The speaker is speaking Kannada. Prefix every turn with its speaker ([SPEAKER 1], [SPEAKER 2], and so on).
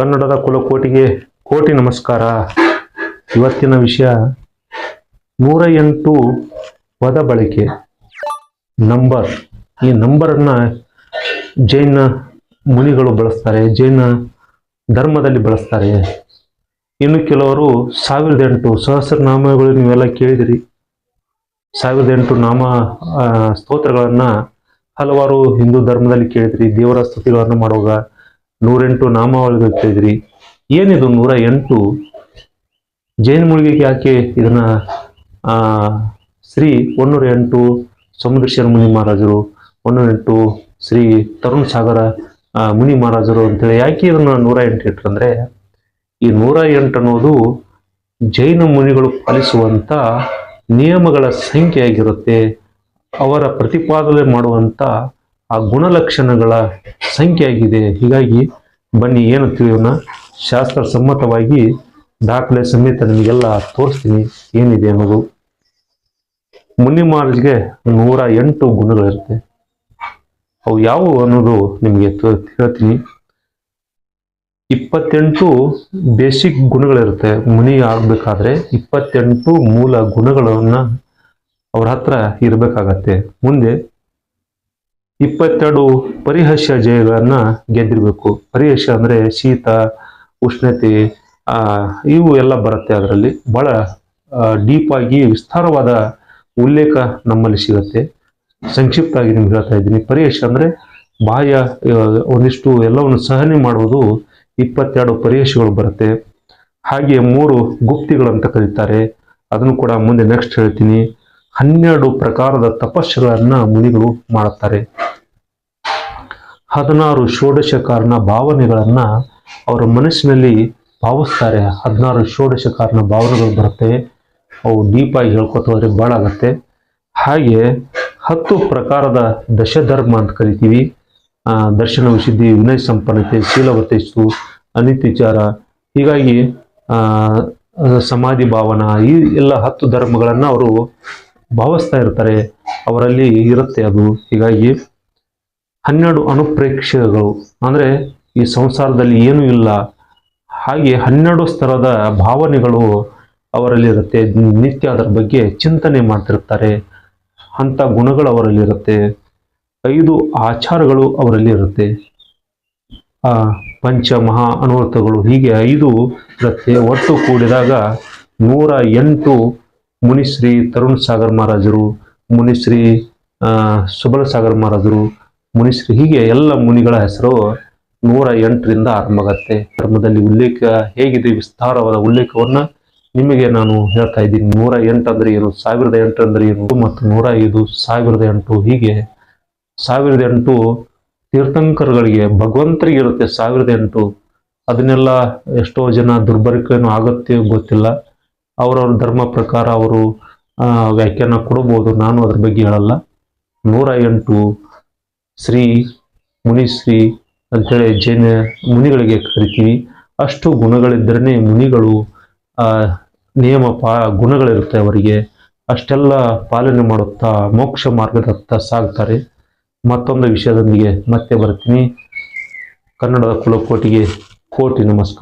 [SPEAKER 1] ಕನ್ನಡದ ಕುಲಕೋಟಿಗೆ ಕೋಟಿ ನಮಸ್ಕಾರ. ಇವತ್ತಿನ ವಿಷಯ ನೂರ ಎಂಟು ಪದ ಬಳಕೆ. ನಂಬರ್. ಈ ನಂಬರನ್ನ ಜೈನ ಮುನಿಗಳು ಬಳಸ್ತಾರೆ, ಜೈನ ಧರ್ಮದಲ್ಲಿ ಬಳಸ್ತಾರೆ. ಇನ್ನು ಕೆಲವರು ಸಾವಿರದ ಎಂಟು ಸಹಸ್ರನಾಮಗಳು ನೀವೆಲ್ಲ ಕೇಳಿದಿರಿ. ಸಾವಿರದ ಎಂಟು ನಾಮ ಸ್ತೋತ್ರಗಳನ್ನು ಹಲವಾರು ಹಿಂದೂ ಧರ್ಮದಲ್ಲಿ ಕೇಳಿದ್ರಿ. ದೇವರ ಸ್ತುತಿಗಳನ್ನು ಮಾಡುವಾಗ ನೂರೆಂಟು ನಾಮಾವಳಿಗಳು ಕೇಳಿದ್ರಿ ಏನಿದು ನೂರ ಎಂಟು? ಜೈನ ಮುಳುಗಿಗೆ ಯಾಕೆ ಇದನ್ನ, ಆ, ಶ್ರೀ ಒನ್ನೂರ ಎಂಟು ಸಮುದ್ರಶೇರ ಮುನಿ ಮಹಾರಾಜರು, ಒನ್ನೂರ ಎಂಟು ಶ್ರೀ ತರುಣ್ ಸಾಗರ ಮುನಿ ಮಹಾರಾಜರು ಅಂತೇಳಿ ಯಾಕೆ ಇದನ್ನ ನೂರ ಎಂಟು ಇಟ್ರಂದ್ರೆ, ಈ ನೂರ ಎಂಟು ಅನ್ನೋದು ಜೈನ ಮುನಿಗಳು ಪಾಲಿಸುವಂತ ನಿಯಮಗಳ ಸಂಖ್ಯೆ ಆಗಿರುತ್ತೆ ಅವರ ಪ್ರತಿಪಾದನೆ ಮಾಡುವಂತ ಆ ಗುಣಲಕ್ಷಣಗಳ ಸಂಖ್ಯೆ ಆಗಿದೆ ಹೀಗಾಗಿ ಬನ್ನಿ, ಏನು ತಿಳಿಯೋಣ? ಶಾಸ್ತ್ರ ಸಮ್ಮತವಾಗಿ ದಾಖಲೆ ಸಮೇತ ನಿಮಗೆಲ್ಲ ತೋರಿಸ್ತೀನಿ ಏನಿದೆ ಅನ್ನೋದು. ಮುನಿ ಮಹಾರಾಜ್ಗೆ ನೂರ ಎಂಟು ಗುಣಗಳಿರುತ್ತೆ ಅವು ಯಾವುವು ಅನ್ನೋದು ನಿಮಗೆ ಹೇಳ್ತೀನಿ. ಇಪ್ಪತ್ತೆಂಟು ಬೇಸಿಕ್ ಗುಣಗಳಿರುತ್ತೆ. ಮುನಿ ಆಗ್ಬೇಕಾದ್ರೆ ಇಪ್ಪತ್ತೆಂಟು ಮೂಲ ಗುಣಗಳನ್ನ ಅವ್ರ ಹತ್ರ ಇರಬೇಕಾಗತ್ತೆ. ಮುಂದೆ ಇಪ್ಪತ್ತೆರಡು ಪರಿಹಸ್ಯ ಜಯಗಳನ್ನ ಗೆದ್ದಿರಬೇಕು. ಪರಿಹಸ್ಯ ಅಂದ್ರೆ ಶೀತ, ಉಷ್ಣತೆ ಇವು ಎಲ್ಲ ಬರುತ್ತೆ ಅದರಲ್ಲಿ. ಬಹಳ ಡೀಪ್ ಆಗಿ ವಿಸ್ತಾರವಾದ ಉಲ್ಲೇಖ ನಮ್ಮಲ್ಲಿ ಸಿಗುತ್ತೆ. ಸಂಕ್ಷಿಪ್ತ ಆಗಿ ನಿಮ್ಗೆ ಹೇಳ್ತಾ ಇದ್ದೀನಿ. ಪರಿಹಸ್ಯ ಅಂದ್ರೆ ಬಾಹ್ಯ ಒಂದಿಷ್ಟು ಎಲ್ಲವನ್ನು ಸಹನೆ ಮಾಡುವುದು ಇಪ್ಪತ್ತೆರಡು ಪರಿಹಸ್ಯಗಳು ಬರುತ್ತೆ. ಹಾಗೆ ಮೂರು ಗುಪ್ತಿಗಳಂತ ಕರೀತಾರೆ. ಅದನ್ನು ಕೂಡ ಮುಂದೆ ನೆಕ್ಸ್ಟ್ ಹೇಳ್ತೀನಿ. ಹನ್ನೆರಡು ಪ್ರಕಾರದ ತಪಸ್ಸುಗಳನ್ನು ಮುನಿಗಳು ಮಾಡುತ್ತಾರೆ. ಹದಿನಾರು ಷೋಡಶ ಕಾರಣ ಭಾವನೆಗಳನ್ನ ಅವರ ಮನಸ್ಸಿನಲ್ಲಿ ಭಾವಿಸ್ತಾರೆ. ಹದಿನಾರು ಷೋಡಶ ಕಾರಣ ಭಾವನೆಗಳು ಬರುತ್ತೆ. ಅವು ಡೀಪ್ ಆಗಿ ಹೇಳ್ಕೊತ ಹೋದ್ರೆ ಭಾಳ ಆಗತ್ತೆ. ಹಾಗೆ ಹತ್ತು ಪ್ರಕಾರದ ದಶಧರ್ಮ ಅಂತ ಕರಿತೀವಿ. ದರ್ಶನ ವಿಶುದ್ಧಿ ವಿನಯ ಸಂಪನ್ನತೆ ಶೀಲವತೇಸ್ತು ಅನಿತ್ಯಚಾರ. ಹೀಗಾಗಿ ಆ, ಸಮಾಧಿ ಭಾವನ ಈ ಎಲ್ಲ ಹತ್ತು ಧರ್ಮಗಳನ್ನು ಅವರು ಭಾವಿಸ್ತಾ ಇರ್ತಾರೆ. ಅವರಲ್ಲಿ ಇರುತ್ತೆ ಅದು. ಹೀಗಾಗಿ ಹನ್ನೆರಡು ಅನುಪ್ರೇಕ್ಷೆಗಳು ಅಂದರೆ ಈ ಸಂಸಾರದಲ್ಲಿ ಏನೂ ಇಲ್ಲ. ಹಾಗೆ ಹನ್ನೆರಡು ಸ್ತರದ ಭಾವನೆಗಳು ಅವರಲ್ಲಿರುತ್ತೆ. ನಿತ್ಯ ಅದರ ಬಗ್ಗೆ ಚಿಂತನೆ ಮಾಡ್ತಿರ್ತಾರೆ. ಅಂಥ ಗುಣಗಳು ಅವರಲ್ಲಿರುತ್ತೆ. ಐದು ಆಚಾರಗಳು ಅವರಲ್ಲಿ ಇರುತ್ತೆ ಆ, ಪಂಚ ಮಹಾ ಅನುವರ್ತಗಳು ಹೀಗೆ ಐದು ಇರುತ್ತೆ. ಒಟ್ಟು ಕೂಡಿದಾಗ ನೂರ ಎಂಟು ಮುನಿಶ್ರೀ ತರುಣ್ ಸಾಗರ್ ಮಹಾರಾಜರು, ಮುನಿಶ್ರೀ ಸುಬಲ ಸಾಗರ್ ಮಹಾರಾಜರು ಮುನಿಶ್ರೀ, ಹೀಗೆ ಎಲ್ಲ ಮುನಿಗಳ ಹೆಸರು ನೂರ ಎಂಟರಿಂದ ಆರಂಭ ಆಗತ್ತೆ ಧರ್ಮದಲ್ಲಿ ಉಲ್ಲೇಖ ಹೇಗಿದೆ, ವಿಸ್ತಾರವಾದ ಉಲ್ಲೇಖವನ್ನ ನಿಮಗೆ ನಾನು ಹೇಳ್ತಾ ಇದ್ದೀನಿ. ನೂರ ಎಂಟು ಅಂದ್ರೆ ಏನು? ಸಾವಿರದ ಎಂಟು ಅಂದ್ರೆ ಏನು? ಮತ್ತು ನೂರ ಐದು, ಸಾವಿರದ ಎಂಟು, ಹೀಗೆ. ಸಾವಿರದ ಎಂಟು ತೀರ್ಥಂಕರಗಳಿಗೆ ಭಗವಂತರಿಗೆ ಇರುತ್ತೆ ಸಾವಿರದ ಎಂಟು. ಅದನ್ನೆಲ್ಲ ಎಷ್ಟೋ ಜನ ದುರ್ಬಳಕೆನೂ ಆಗುತ್ತೆ ಗೊತ್ತಿಲ್ಲ. ಅವರವ್ರ ಧರ್ಮ ಪ್ರಕಾರ ಅವರು ವ್ಯಾಖ್ಯಾನ ಕೊಡಬಹುದು ನಾನು ಅದ್ರ ಬಗ್ಗೆ ಹೇಳಲ್ಲ. ನೂರ ಎಂಟು ಶ್ರೀ ಮುನಿಶ್ರೀ ಅಂತೇಳಿ ಜೈನ ಮುನಿಗಳಿಗೆ ಕರಿತೀವಿ. ಅಷ್ಟು ಗುಣಗಳಿದ್ದರೇ ಮುನಿಗಳು, ಆ, ನಿಯಮ ಪಾ, ಗುಣಗಳಿರುತ್ತೆ ಅವರಿಗೆ. ಅಷ್ಟೆಲ್ಲ ಪಾಲನೆ ಮಾಡುತ್ತಾ ಮೋಕ್ಷ ಮಾರ್ಗದತ್ತ ಸಾಗ್ತಾರೆ. ಮತ್ತೊಂದು ವಿಷಯದೊಂದಿಗೆ ಮತ್ತೆ ಬರ್ತೀನಿ. ಕನ್ನಡದ ಕುಲಕೋಟಿಗೆ ಕೋಟಿ ನಮಸ್ಕಾರ.